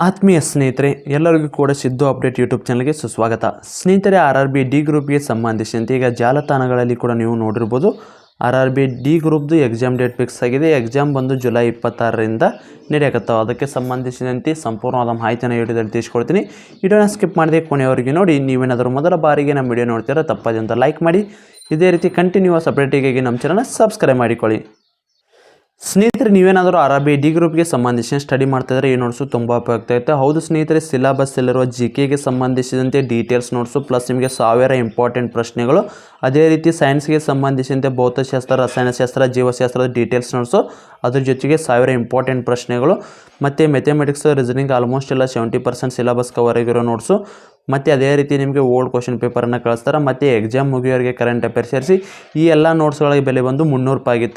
ಆತ್ಮೀಯ ಸ್ನೇಹಿತರೆ, ಎಲ್ಲರಿಗೂ ಕೂಡ ಸಿದ್ದು ಅಪ್ಡೇಟ್ ಯೂಟ್ಯೂಬ್ ಚಾನಲ್ಗೆ ಸುಸ್ವಾಗತ. ಸ್ನೇಹಿತರೆ, ಆರ್ ಆರ್ ಬಿ ಡಿ ಗ್ರೂಪ್ಗೆ ಸಂಬಂಧಿಸಿದಂತೆ ಈಗ ಜಾಲತಾಣಗಳಲ್ಲಿ ಕೂಡ ನೀವು ನೋಡಿರ್ಬೋದು. ಆರ್ ಆರ್ ಬಿ ಡಿ ಗ್ರೂಪ್ದು ಎಕ್ಸಾಮ್ ಡೇಟ್ ಫಿಕ್ಸ್ ಆಗಿದೆ. ಎಕ್ಸಾಮ್ ಬಂದು ಜುಲೈ ಇಪ್ಪತ್ತಾರರಿಂದ ನಡೆಯಕತ್ತಾವ. ಅದಕ್ಕೆ ಸಂಬಂಧಿಸಿದಂತೆ ಸಂಪೂರ್ಣವಾದ ಮಾಹಿತಿಯನ್ನು ವಿಡಿಯೋದಲ್ಲಿ ತಿಳಿಸ್ಕೊಡ್ತೀನಿ. ವಿಡಿಯೋನ ಸ್ಕಿಪ್ ಮಾಡದೆ ಕೊನೆಯವರಿಗೆ ನೋಡಿ. ನೀವೇನಾದರೂ ಮೊದಲ ಬಾರಿಗೆ ನಮ್ಮ ವಿಡಿಯೋ ನೋಡ್ತೀರಾ ತಪ್ಪದೆ ಅಂತ ಲೈಕ್ ಮಾಡಿ. ಇದೇ ರೀತಿ ಕಂಟಿನ್ಯೂಸ್ ಅಪ್ಡೇಟಿಗಾಗಿ ನಮ್ಮ ಚಾನಲ್ನ ಸಬ್ಸ್ಕ್ರೈಬ್ ಮಾಡಿಕೊಳ್ಳಿ. ಸ್ನೇಹಿತರೆ, ನೀವೇನಾದರೂ ಅರಬಿ ಡಿ ಗ್ರೂಪ್ಗೆ ಸಂಬಂಧಿಸಿದ ಸ್ಟಡಿ ಮಾಡ್ತಿದ್ರೆ ಈ ನೋಟ್ಸು ತುಂಬ ಉಪಯುಕ್ತ ಆಯಿತು ಹೌದು ಸ್ನೇಹಿತರೆ ಸಿಲೆಬಸ್ಸಲ್ಲಿರುವ ಜಿ ಕೆಗೆ ಸಂಬಂಧಿಸಿದಂತೆ ಡೀಟೇಲ್ಸ್ ನೋಟ್ಸು ಪ್ಲಸ್ ನಿಮಗೆ ಸಾವಿರ ಇಂಪಾರ್ಟೆಂಟ್ ಪ್ರಶ್ನೆಗಳು. ಅದೇ ರೀತಿ ಸೈನ್ಸ್ಗೆ ಸಂಬಂಧಿಸಿದಂತೆ ಭೌತಶಾಸ್ತ್ರ, ರಸಾಯನಶಾಸ್ತ್ರ, ಜೀವಶಾಸ್ತ್ರದ ಡೀಟೇಲ್ಸ್ ನೋಟ್ಸು ಅದ್ರ ಜೊತೆಗೆ ಸಾವಿರ ಇಂಪಾರ್ಟೆಂಟ್ ಪ್ರಶ್ನೆಗಳು. ಮತ್ತು ಮೆಥಮೆಟಿಕ್ಸ್ ರೀಸನಿಂಗ್ ಆಲ್ಮೋಸ್ಟ್ ಎಲ್ಲ ಸೆವೆಂಟಿ ಪರ್ಸೆಂಟ್ ಸಿಲಬಸ್ ಕವರ್ ಆಗಿರೋ ನೋಟ್ಸು ಮತ್ತು ಅದೇ ರೀತಿ ನಿಮಗೆ ಓಲ್ಡ್ ಕ್ವಶನ್ ಪೇಪರನ್ನು ಕಳಿಸ್ತಾರೆ. ಮತ್ತು ಎಕ್ಸಾಮ್ ಮುಗಿಯೋರಿಗೆ ಕರೆಂಟ್ ಅಫೇರ್ ಸೇರಿಸಿ ಈ ಎಲ್ಲ ನೋಟ್ಸ್ಗಳಿಗೆ ಬೆಲೆ ಬಂದು ಮುನ್ನೂರು ರೂಪಾಯಿ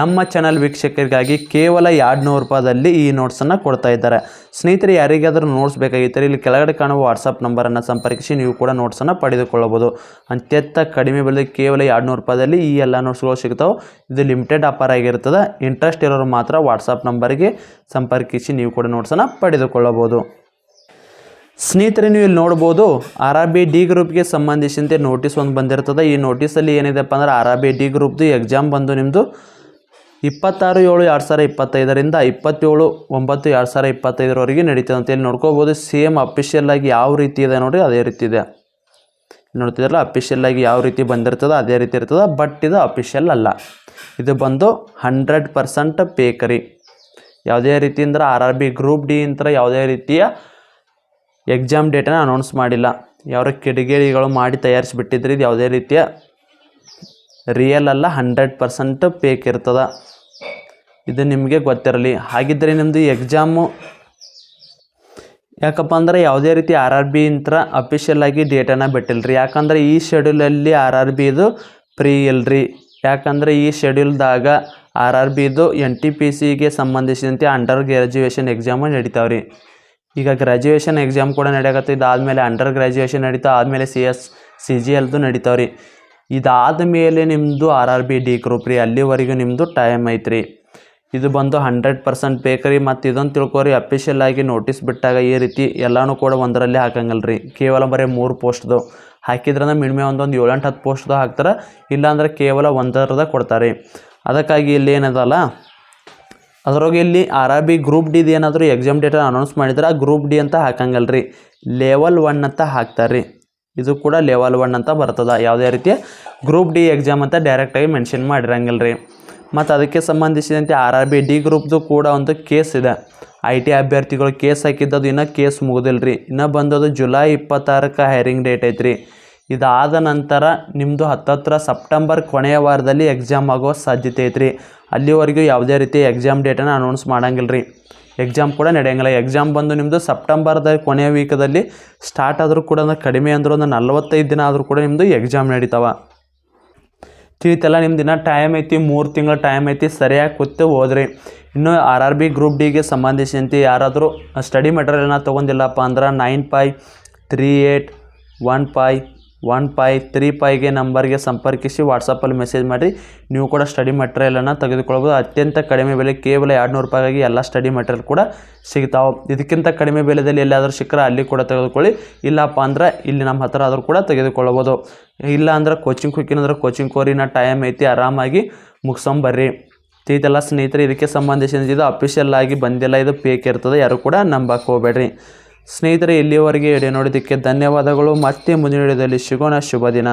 ನಮ್ಮ ಚಾನಲ್ ವೀಕ್ಷಕರಿಗಾಗಿ ಕೇವಲ ಎರಡು ನೂರು ರೂಪಾಯಿದಲ್ಲಿ ಈ ನೋಟ್ಸನ್ನು ಕೊಡ್ತಾ ಇದ್ದಾರೆ. ಸ್ನೇಹಿತರೆ, ಯಾರಿಗಾದರೂ ನೋಟ್ಸ್ ಬೇಕಾಗಿದ್ದರೆ ಇಲ್ಲಿ ಕೆಳಗಡೆ ಕಾಣುವ ವಾಟ್ಸಪ್ ನಂಬರನ್ನು ಸಂಪರ್ಕಿಸಿ ನೀವು ಕೂಡ ನೋಟ್ಸನ್ನು ಪಡೆದುಕೊಳ್ಳಬಹುದು. ಅತ್ಯಂತ ಕಡಿಮೆ ಬೆಲೆ ಕೇವಲ ಎರಡುನೂರು ರೂಪಾಯಿದಲ್ಲಿ ಈ ಎಲ್ಲ ನೋಟ್ಸ್ಗಳು ಸಿಗ್ತಾವೆ. ಇದು ಲಿಮಿಟೆಡ್ ಆಫರ್ ಆಗಿರ್ತದೆ. ಇಂಟ್ರೆಸ್ಟ್ ಇರೋರು ಮಾತ್ರ ವಾಟ್ಸಪ್ ನಂಬರಿಗೆ ಸಂಪರ್ಕಿಸಿ ನೀವು ಕೂಡ ನೋಟ್ಸನ್ನು ಪಡೆದುಕೊಳ್ಳಬಹುದು. ಸ್ನೇಹಿತರೆ ನೀವು ಇಲ್ಲಿ ನೋಡ್ಬೋದು ಆರ್ ಆರ್ ಬಿ ಡಿ ಗ್ರೂಪ್ಗೆ ಸಂಬಂಧಿಸಿದಂತೆ ನೋಟಿಸ್ ಒಂದು ಬಂದಿರ್ತದೆ. ಈ ನೋಟಿಸಲ್ಲಿ ಏನಿದೆಪ್ಪ ಅಂದ್ರೆ ಆರ್ ಆರ್ ಬಿ ಡಿ ಗ್ರೂಪ್ದು ಎಕ್ಸಾಮ್ ಬಂದು ನಿಮ್ಮದು ಇಪ್ಪತ್ತಾರು ಏಳು ಎರಡು ಸಾವಿರ ಇಪ್ಪತ್ತೈದರಿಂದ ಇಪ್ಪತ್ತೇಳು ಒಂಬತ್ತು ಎರಡು ಸಾವಿರ ಇಪ್ಪತ್ತೈದರವರೆಗೆ ನಡೀತದೆ ಅಂತ ಇಲ್ಲಿ ನೋಡ್ಕೋಬೋದು. ಸೇಮ್ ಅಫಿಷಿಯಲ್ ಆಗಿ ಯಾವ ರೀತಿ ಇದೆ ನೋಡಿ ಅದೇ ರೀತಿ ಇದೆ. ನೋಡ್ತಿದ್ರಲ್ಲ ಅಫಿಷಿಯಲ್ ಆಗಿ ಯಾವ ರೀತಿ ಬಂದಿರ್ತದೆ, ಅದೇ ರೀತಿ ಇರ್ತದೆ ಬಟ್ ಇದು ಅಫಿಷಿಯಲ್ ಅಲ್ಲ. ಇದು ಬಂದು ಹಂಡ್ರೆಡ್ ಪರ್ಸೆಂಟ್ ಪೇಕರಿ ಯಾವುದೇ ರೀತಿಯಿಂದ R R B group D ಅಂತ ಯಾವುದೇ ರೀತಿಯ ಎಕ್ಸಾಮ್ ಡೇಟನ್ನು ಅನೌನ್ಸ್ ಮಾಡಿಲ್ಲ. ಯಾವ ಕಿಡಿಗೇಡಿಗಳು ಮಾಡಿ ತಯಾರಿಸಿಬಿಟ್ಟಿದ್ರೆ. ಇದು ಯಾವುದೇ ರೀತಿಯ ರಿಯಲ್ ಅಲ್ಲ ಹಂಡ್ರೆಡ್ ಪರ್ಸೆಂಟ್ ಪೇಕ್ ಇರ್ತದೆ. ಇದು ನಿಮಗೆ ಗೊತ್ತಿರಲಿ. ಹಾಗಿದ್ದರೆ ನಿಮ್ಮದು ಎಕ್ಸಾಮು ಯಾಕಪ್ಪ ಅಂದರೆ ಯಾವುದೇ ರೀತಿ ಆರ್ ಆರ್ ಬಿ ಇಂತ್ರ ಅಫಿಷಿಯಲ್ ಆಗಿ ಡೇಟನ್ನು ರೀ ಯಾಕಂದರೆ ಈ ಶೆಡ್ಯೂಲಲ್ಲಿ ಆರ್ ಆರ್ ಬಿ ಇದು ಫ್ರೀ ಇಲ್ರಿ. ಯಾಕಂದರೆ ಈ ಶೆಡ್ಯೂಲ್ದಾಗ ಆರ್ ಆರ್ ಬಿದು ಎನ್ ಟಿ ಪಿ ಸಿಗೆ ಸಂಬಂಧಿಸಿದಂತೆ ಅಂಡರ್ ಗ್ರ್ಯಾಜುಯೇಷನ್ ಎಕ್ಸಾಮು ನಡೀತಾವೆ ರೀ ಈಗ ಗ್ರ್ಯಾಜುಯೇಷನ್ ಎಕ್ಸಾಮ್ ಕೂಡ ನಡೆಯಕತ್ತಿದಾದ ಇದಾದಮೇಲೆ ಅಂಡರ್ ಗ್ರ್ಯಾಜುಯೇಷನ್ ನಡೀತಾ, ಆದಮೇಲೆ ಸಿ ಎಸ್ ಸಿ ಜಿ ಎಲ್ದು ನಡೀತಾವೆ ರೀ ಇದಾದ ಮೇಲೆ ನಿಮ್ಮದು R R B D group ರೀ. ಅಲ್ಲಿವರೆಗೂ ನಿಮ್ಮದು ಟೈಮ್ ಐತ್ರಿ. ಇದು ಬಂದು ಹಂಡ್ರೆಡ್ ಪರ್ಸೆಂಟ್ ಬೇಕ್ರಿ. ಮತ್ತು ಇದೊಂದು ತಿಳ್ಕೊರಿ ಅಫಿಷಿಯಲ್ ಆಗಿ ನೋಟಿಸ್ ಬಿಟ್ಟಾಗ ಈ ರೀತಿ ಎಲ್ಲನೂ ಕೂಡ ಒಂದರಲ್ಲಿ ಹಾಕಂಗಲ್ಲ ರೀ ಕೇವಲ ಬರೀ ಮೂರು ಪೋಸ್ಟ್ದು ಹಾಕಿದ್ರಂದ್ರೆ ಮಿನಿಮಮ್ ಒಂದೊಂದು ಏಳೆಂಟು ಹತ್ತು ಪೋಸ್ಟ್ದು ಹಾಕ್ತಾರೆ. ಇಲ್ಲಾಂದ್ರೆ ಕೇವಲ ಒಂದರದ ಕೊಡ್ತಾರೆ. ಅದಕ್ಕಾಗಿ ಇಲ್ಲಿ ಏನದಲ್ಲ ಅದ್ರೊಳಗೆ ಇಲ್ಲಿ ಆರ್ ಆರ್ ಬಿ ಗ್ರೂಪ್ ಡಿದು ಏನಾದರೂ ಎಕ್ಸಾಮ್ ಡೇಟ್ ಅನೌನ್ಸ್ ಮಾಡಿದ್ರೆ ಆ ಗ್ರೂಪ್ ಡಿ ಅಂತ ಹಾಕಂಗಲ್ಲ ರೀ ಲೆವೆಲ್ ಒನ್ ಅಂತ ಹಾಕ್ತಾರೆ ರೀ ಇದು ಕೂಡ ಲೆವೆಲ್ ಒನ್ ಅಂತ ಬರ್ತದೆ. ಯಾವುದೇ ರೀತಿಯ ಗ್ರೂಪ್ ಡಿ ಎಕ್ಸಾಮ್ ಅಂತ ಡೈರೆಕ್ಟಾಗಿ ಮೆನ್ಷನ್ ಮಾಡಿರಂಗಿಲ್ಲ ರೀ ಮತ್ತು ಅದಕ್ಕೆ ಸಂಬಂಧಿಸಿದಂತೆ ಆರ್ ಆರ್ ಬಿ ಡಿ ಗ್ರೂಪ್ದು ಕೂಡ ಒಂದು ಕೇಸ್ ಇದೆ. ಐ ಟಿ ಅಭ್ಯರ್ಥಿಗಳು ಕೇಸ್ ಹಾಕಿದ್ದದು ಇನ್ನೂ ಕೇಸ್ ಮುಗಿದಿಲ್ಲ ರೀ ಇನ್ನೂ ಬಂದದು ಜುಲೈ ಇಪ್ಪತ್ತಾರಕ್ಕೆ ಹೈರಿಂಗ್ ಡೇಟ್ ಐತ್ರಿ. ಇದಾದ ನಂತರ ನಿಮ್ಮದು ಹತ್ತತ್ರ ಸೆಪ್ಟೆಂಬರ್ ಕೊನೆಯ ವಾರದಲ್ಲಿ ಎಕ್ಸಾಮ್ ಆಗೋ ಸಾಧ್ಯತೆ ಐತ್ರಿ. ಅಲ್ಲಿವರೆಗೂ ಯಾವುದೇ ರೀತಿ ಎಕ್ಸಾಮ್ ಡೇಟನ್ನು ಅನೌನ್ಸ್ ಮಾಡೋಂಗಿಲ್ಲ ರೀ ಎಕ್ಸಾಮ್ ಕೂಡ ನಡೆಯಂಗಿಲ್ಲ. ಎಕ್ಸಾಮ್ ಬಂದು ನಿಮ್ಮದು ಸೆಪ್ಟೆಂಬರ್ದ ಕೊನೆಯ ವೀಕದಲ್ಲಿ ಸ್ಟಾರ್ಟ್ ಆದರೂ ಕೂಡ ಕಡಿಮೆ ಅಂದರೂ ಒಂದು ನಲ್ವತ್ತೈದು ದಿನ ಆದರೂ ಕೂಡ ನಿಮ್ಮದು ಎಕ್ಸಾಮ್ ನಡೀತಾವ. ತಿಳಿತಲ್ಲ ನಿಮ್ಮ ದಿನ ಟೈಮ್ ಐತಿ, ಮೂರು ತಿಂಗಳ ಟೈಮ್ ಐತಿ, ಸರಿಯಾಗಿ ಕೂತು ಹೋದ್ರಿ ಇನ್ನು ಆರ್ ಆರ್ ಬಿ ಗ್ರೂಪ್ ಡಿಗೆ ಸಂಬಂಧಿಸಿದಂತೆ ಯಾರಾದರೂ ಸ್ಟಡಿ ಮೆಟೀರಿಯಲ್ನ ತೊಗೊಂಡಿಲ್ಲಪ್ಪ ಅಂದ್ರೆ nine five three eight one five one five three ಫೈಗೆ ನಂಬರ್ಗೆ ಸಂಪರ್ಕಿಸಿ ವಾಟ್ಸಪ್ಪಲ್ಲಿ ಮೆಸೇಜ್ ಮಾಡಿ ನೀವು ಕೂಡ ಸ್ಟಡಿ ಮೆಟೀರಿಯಲನ್ನು ತೆಗೆದುಕೊಳ್ಬೋದು ಅತ್ಯಂತ ಕಡಿಮೆ ಬೆಲೆ, ಕೇವಲ ಎರಡು ನೂರು ರೂಪಾಯಿಗಾಗಿ ಎಲ್ಲ ಸ್ಟಡಿ ಮೆಟೀರಿಯಲ್ ಕೂಡ ಸಿಗ್ತಾವೆ. ಇದಕ್ಕಿಂತ ಕಡಿಮೆ ಬೆಲೆಯಲ್ಲಿ ಎಲ್ಲಾದರೂ ಸಿಕ್ಕರೆ ಅಲ್ಲಿ ಕೂಡ ತೆಗೆದುಕೊಳ್ಳಿ. ಇಲ್ಲಪ್ಪ ಅಂದ್ರೆ ಇಲ್ಲಿ ನಮ್ಮ ಹತ್ರ ಆದರೂ ಕೂಡ ತೆಗೆದುಕೊಳ್ಳಬೋದು ಇಲ್ಲ ಅಂದ್ರೆ ಕೋಚಿಂಗ್ ಹೋಗಿನಂದ್ರೆ ಕೋಚಿಂಗ್ ಕೋರಿನ ಟೈಮ್ ಐತಿ, ಆರಾಮಾಗಿ ಮುಗಿಸ್ಕೊಂಬರ್ರಿ. ಇದೆಲ್ಲ ಸ್ನೇಹಿತರೆ, ಇದಕ್ಕೆ ಸಂಬಂಧಿಸಿದ ಇದು ಅಫಿಷಿಯಲ್ ಆಗಿ ಬಂದಿಲ್ಲ. ಇದು ಪೇಕ್ ಇರ್ತದೆ. ಯಾರು ಕೂಡ ನಂಬಕ್ಕೆ ಹೋಗಬೇಡ್ರಿ. ಸ್ನೇಹಿತರೆ ಇಲ್ಲಿಯವರೆಗೆ ಎಡೆ ನೋಡಿದ್ದಕ್ಕೆ ಧನ್ಯವಾದಗಳು. ಮತ್ತೆ ಮುಂದಿನ ವಿಡಿಯೋದಲ್ಲಿ ಸಿಗೋಣ. ಶುಭ ದಿನ.